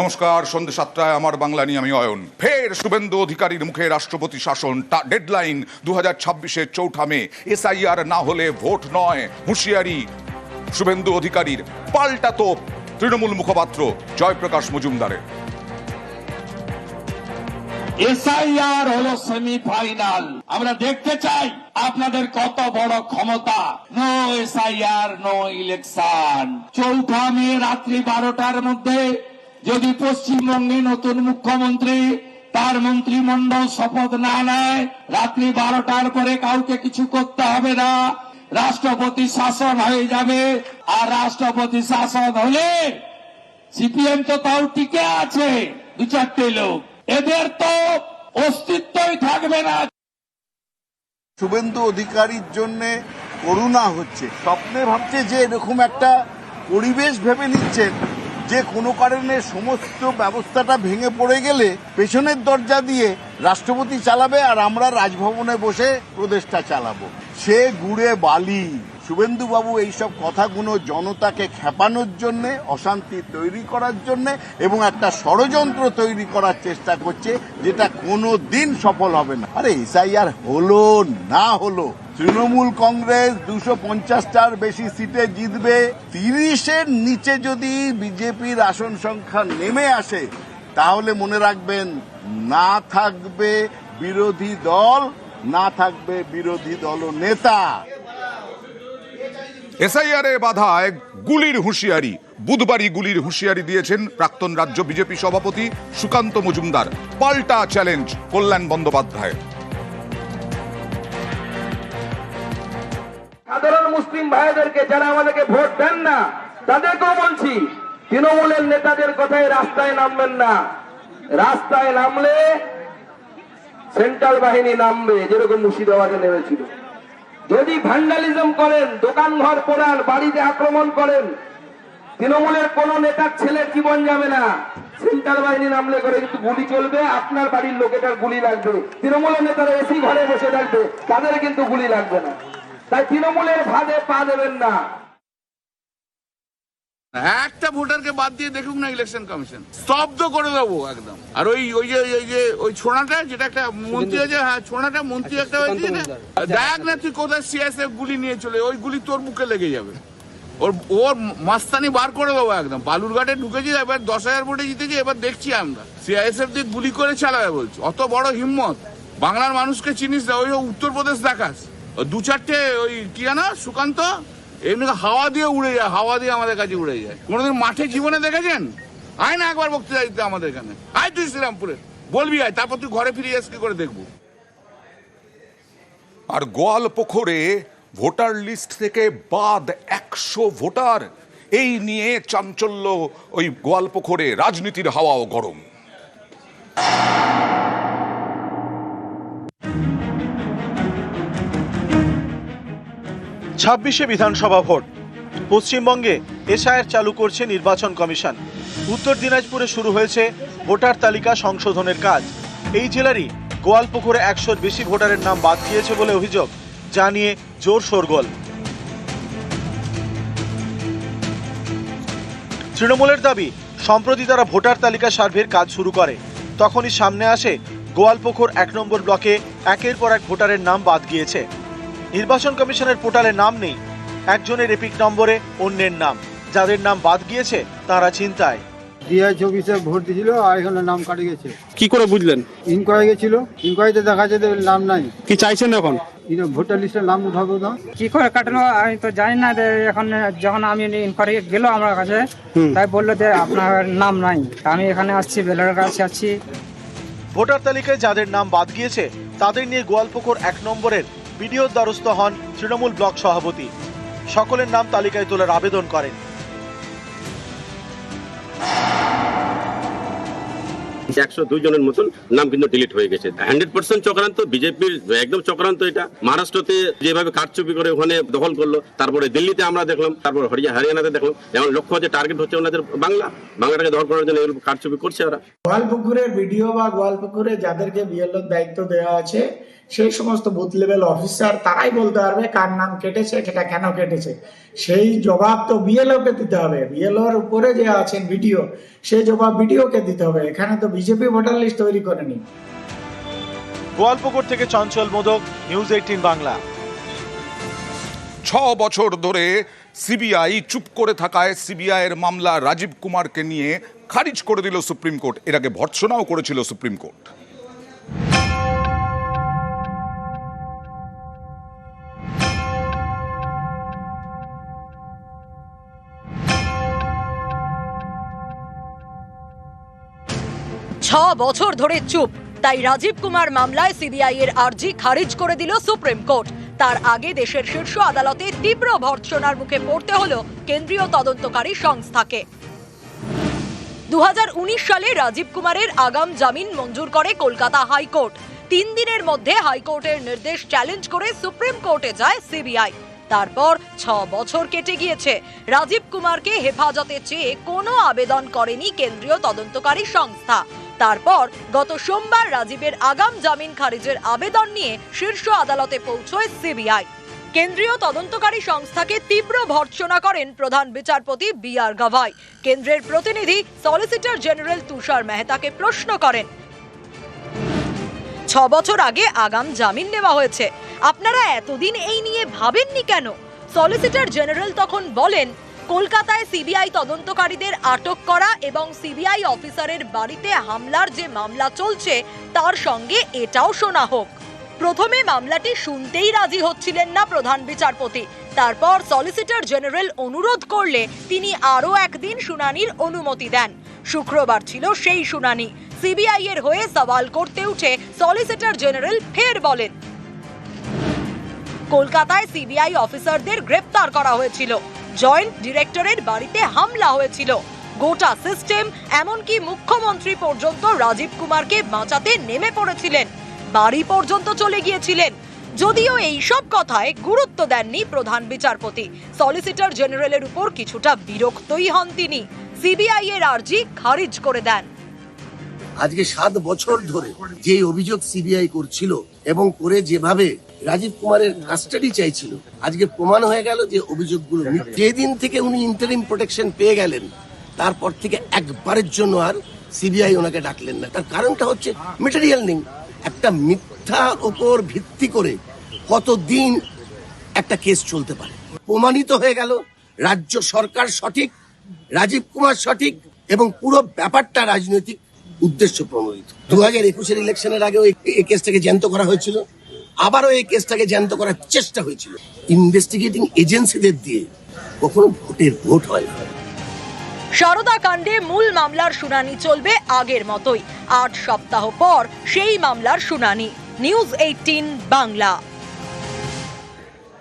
নমস্কার, সন্ধ্যে সাতটায় আমার বাংলা নিয়ে আমি অয়ন। ফের শুভেন্দু অধিকারীর মুখে রাষ্ট্রপতি শাসন ডেডলাইন দু হাজার ছাব্বিশের চৌঠা মে। এসআইআর না হলে ভোট নয়, হুঁশিয়ারি শুভেন্দু অধিকারীর। পাল্টা তোপ, তৃণমূল মুখপাত্র জয়প্রকাশ মজুমদারের। এসআইআর হলো সেমিফাইনাল আমরা দেখতে চাই আপনাদের কত বড় ক্ষমতা। নো এসআইআর নো ইলেকশন চৌঠা মে রাত্রি বারোটার মধ্যে যদি পশ্চিমবঙ্গে নতুন মুখ্যমন্ত্রী, তার মন্ত্রিমণ্ডল শপথ না নেয়, রাত্রি বারোটার পরে কাউকে কিছু করতে হবে না। রাষ্ট্রপতি শাসন হয়ে যাবে, আর রাষ্ট্রপতি শাসন হলে সিপিএম তো তাও টিকে আছে, দু চারটে লোক। এদের তো অস্তিত্বই থাকবে না। শুভেন্দু অধিকারীর জন্য করুণা হচ্ছে। স্বপ্নে ভাবছে যে এরকম একটা পরিবেশ ভেবে নিচ্ছেন যে কোনো কারণে সমস্ত ব্যবস্থাটা ভেঙে পড়ে গেলে পেছনের দরজা দিয়ে রাষ্ট্রপতি চালাবে আর আমরা রাজভবনে বসে প্রদেশটা চালাবো। সে গুড়ে বালি। শুভেন্দু বাবু এইসব কথাগুলো জনতাকে খেপানোর জন্য, অশান্তি তৈরি করার জন্য এবং একটা ষড়যন্ত্র তৈরি করার চেষ্টা করছে যেটা কোনো দিন সফল হবে না। আরে এসআইআর হলো না হলো তৃণমূল কংগ্রেস দুশো পঞ্চাশটার বেশি সিটে জিতবে। তিরিশের নিচে যদি বিজেপির আসন সংখ্যা নেমে আসে, তাহলে মনে রাখবেন, না থাকবে বিরোধী দল, না থাকবে বিরোধী দল নেতা। এসআইআর এ বাধায় গুলির হুঁশিয়ারি। বুধবারই গুলির হুঁশিয়ারি দিয়েছেন প্রাক্তন রাজ্য বিজেপি সভাপতি সুকান্ত মজুমদার। পাল্টা চ্যালেঞ্জ কল্যাণ বন্দ্যোপাধ্যায় মুসলিম ভাইদেরকে যারা আমাদেরকে ভোট দেন না, তাদেরকেও বলছি, তৃণমূলের নেতাদের কথায় রাস্তায় নামবেন না। রাস্তায় নামলে সেন্ট্রাল বাহিনী নামবে, যেরকম মুর্শিদাবাদে নেমেছিল। যদি ভ্যান্ডালিজম করেন দোকান ঘর পোড়ান, বাড়িতে আক্রমণ করেন, তৃণমূলের কোন নেতার ছেলের জীবন যাবে না। সেন্ট্রাল বাহিনী নামলে করে কিন্তু গুলি চলবে, আপনার বাড়ির লোকেটার গুলি লাগবে। তৃণমূলের নেতারা এসি ঘরে বসে থাকবে, তাদের কিন্তু গুলি লাগবে না। তাই তৃণমূলের ভাগে পা দেবেন না। একটা ভোটারকে বাদ দিয়ে দেখুক না ইলেকশন কমিশন। স্তব্ধ করে দেবো একদম। আর ওই ওই যে ওই যে ওই ছোড়াটা যেটা একটা মন্ত্রী আছে হ্যাঁ ছোড়াটা মন্ত্রী একটা হয়েছে না? দেখ না তুই কোথায় সিএসএফ গুলি নিয়ে চলে ওই গুলি তোর বুকে লেগে যাবে। ওর ওর মাস্তানি বার করে দেবো একদম। বালুরঘাটে ঢুকেছি এবার দশ হাজার ভোটে জিতেছি এবার দেখছি আমরা। সিআইএসএফ দিয়ে গুলি করে চালাবে বলছি অত বড় হিম্মত। বাংলার মানুষকে চিনিস না ওই উত্তরপ্রদেশ দেখাস। দু চারটে ওই কি জানো, সুকান্ত? এমনি হাওয়া দিয়ে উড়ে যায়, হাওয়া দিয়ে আমাদের কাছে উড়ে যায়। কোনোদিন মাঠে জীবনে দেখেছেন? আয় না একবার বক্তৃতা দিতে আমাদের এখানে। আয় তুই শ্রীরামপুরে। বলবি আয়, তারপর তুই ঘরে ফিরে যাস, কি করে দেখব? আর গোয়ালপুকুরে ভোটার লিস্ট থেকে বাদ একশো ভোটার। এই নিয়ে চাঞ্চল্য ওই গোয়ালপুকুরে রাজনীতির হাওয়াও গরম। ছাব্বিশে বিধানসভা ভোট। পশ্চিমবঙ্গে এসআইআর চালু করছে নির্বাচন কমিশন। উত্তর দিনাজপুরে শুরু হয়েছে ভোটার তালিকা সংশোধনের কাজ। এই জেলারই গোয়ালপুকুরে একশোর বেশি ভোটারের নাম বাদ দিয়েছে বলে অভিযোগ জানিয়ে জোর শোরগোল। তৃণমূলের দাবি, সম্প্রতি তারা ভোটার তালিকা সার্ভের কাজ শুরু করে। তখনই সামনে আসে গোয়ালপুকুর এক নম্বর ব্লকে একের পর এক ভোটারের নাম বাদ গিয়েছে। নির্বাচন কমিশনের পোর্টালে নাম নেই। একজনের এপিক নম্বরে অন্যের নাম। যাদের নাম বাদ গিয়েছে তারা চিন্তায় ডিআই চব্বিশে ভোট দিয়েছিল আর এখানে নাম কাটে গেছে। কি করে বুঝলেন? ইনকোয়ারি গেছিল। ইনকোয়ারিতে দেখা যাচ্ছে যে নাম নাই। কি চাইছেন এখন? ভোটার লিস্টে নাম উঠাবো না কি করে কাটানো আমি তো জানি না যে এখন যখন আমি ইনকোয়ারি গেল আমার কাছে তাই বলল যে আপনার নাম নাই। তা আমি এখানে আসছি বেলার কাছে আসছি। ভোটার তালিকায় যাদের নাম বাদ গিয়েছে তাদের নিয়ে গোয়ালপুকুর এক নম্বরের বিডিওর দ্বারস্থ হন তৃণমূল ব্লক সভাপতি। সকলের নাম তালিকায় তোলার আবেদন করেন। একশো দুই জনের মতন নাম কিন্তু ডিলিট হয়ে গেছে। হান্ড্রেড পার্সেন্ট চক্রান্ত বিজেপির একদম চক্রান্ত এটা। মহারাষ্ট্রতে যেভাবে কারচুপি করে ওখানে দখল করল তারপরে দিল্লিতে আমরা দেখলাম তারপর হরিয়া হরিয়ানাতে দেখলাম এখন লক্ষ্য হচ্ছে টার্গেট হচ্ছে ওনাদের বাংলা। বাংলাটাকে দখল করার জন্য এগুলো কারচুপি করছে ওরা। গোয়ালপুকুরের ভিডিও বা গোয়ালপুকুরে যাদেরকে বিএলওর দায়িত্ব দেওয়া আছে সেই সমস্ত বুথ লেভেল অফিসার তারাই বলতে পারবে কার নাম কেটেছে সেটা কেন কেটেছে। সেই জবাব তো বিএলওকে দিতে হবে। বিএলওর উপরে যে আছেন ভিডিও সেই জবাব ভিডিওকে দিতে হবে। এখানে তো বিজেপি ভোটার লিস্ট তৈরি করেনি গোয়ালপুকুর থেকে চঞ্চল মোদক নিউজ এইটিন বাংলা। ছ বছর ধরে সিবিআই চুপ করে থাকায় সিবিআই এর মামলা রাজীব কুমারকে নিয়ে খারিজ করে দিল সুপ্রিম কোর্ট এর আগে ভর্ৎসনাও করেছিল সুপ্রিম কোর্ট বছর ধরে চুপ। তাই রাজীব কুমার মামলায় সিবিআই এর আর্জি খারিজ করে দিল সুপ্রিম কোর্ট। তার আগে দেশের শীর্ষ আদালতে তীব্র ভর্ৎসনার মুখে পড়তে হলো কেন্দ্রীয় তদন্তকারী সংস্থাকে। দুহাজার উনিশ সালে রাজীব কুমারের আগাম জামিন মঞ্জুর করে কলকাতা হাইকোর্ট। তিন দিনের মধ্যে হাইকোর্টের নির্দেশ চ্যালেঞ্জ করে সুপ্রিম কোর্টে যায় সিবিআই। তারপর ছ বছর কেটে গিয়েছে। রাজীব কুমারকে হেফাজতে চেয়ে কোনো আবেদন করেনি কেন্দ্রীয় তদন্তকারী সংস্থা। তারপর গত সোমবার রাজীবের আগাম জামিন খারিজের আবেদন নিয়ে শীর্ষ আদালতে পৌঁছয় সিবিআই। কেন্দ্রীয় তদন্তকারী সংস্থাকে তীব্র ভর্ৎসনা করেন প্রধান বিচারপতি বি আর গাভাই। কেন্দ্রের প্রতিনিধি সলিসিটর জেনারেল তুষার মেহতাকে প্রশ্ন করেন, ছ বছর আগে আগাম জামিন নেওয়া হয়েছে। আপনারা এতদিন এই নিয়ে ভাবেননি কেন? সলিসিটর জেনারেল তখন বলেন কলকাতায় সিবিআই তদন্তকারীদের আটক করা এবং সিবিআই অফিসারের বাড়িতে হামলার যে মামলা চলছে, তার সঙ্গে এটাও শোনা হোক। প্রথমে মামলাটি শুনতেই রাজি হচ্ছিলেন না প্রধান বিচারপতি। তারপর সলিসিটর জেনারেল অনুরোধ করলে তিনি আরও একদিন শুনানির অনুমতি দেন। শুক্রবার ছিল সেই শুনানি। সিবিআই এর হয়ে সওয়াল করতে উঠে সলিসিটর জেনারেল ফের বলেন, কলকাতায় সিবিআই অফিসারদের গ্রেপ্তার করা হয়েছিল। জয়েন্ট ডিরেক্টরের বাড়িতে হামলা হয়েছিল। গোটা সিস্টেম, এমনকি মুখ্যমন্ত্রী পর্যন্ত রাজীব কুমারকে বাঁচাতে নেমে পড়েছিলেন। বাড়ি পর্যন্ত চলে গিয়েছিলেন। যদিও এই সব কথায় গুরুত্ব দেননি প্রধান বিচারপতি। সলিসিটর জেনারেলের উপর কিছুটা বিরক্তই হন তিনি। সিবিআই এর আর্জি খারিজ করে দেন। আজকে সাত বছর ধরে যে অভিযোগ সিবিআই করছিল এবং করে যেভাবে রাজীব কুমারের কাস্টাডি চাইছিল। আজকে প্রমাণ হয়ে গেল যে অভিযোগগুলো। যেদিন থেকে উনি ইন্টারিম প্রোটেকশন পেয়ে গেলেন, তারপর থেকে একবারের জন্য আর সিবিআই ওনাকে ডাকলেন না। তার কারণটা হচ্ছে মেটেরিয়াল নেই। একটা মিথ্যার উপর ভিত্তি করে কতদিন একটা কেস চলতে পারে? প্রমাণিত হয়ে গেল, রাজ্য সরকার সঠিক, রাজীব কুমার সঠিক এবং পুরো ব্যাপারটা রাজনৈতিক উদ্দেশ্য প্রণোদিত। দু হাজার একুশের ইলেকশনের আগেও এই কেসটাকে জ্যান্ত করা হয়েছিল। আবারও এই কেসটাকে জ্যান্ত করার চেষ্টা হয়েছিল। ইনভেস্টিগেটিং এজেন্সিদের দিয়ে কখনো ভোটের ভোট হয় না। সারদা কাণ্ডে মূল মামলার শুনানি চলবে আগের মতোই। আট সপ্তাহ পর সেই মামলার শুনানি। News eighteen Bangla.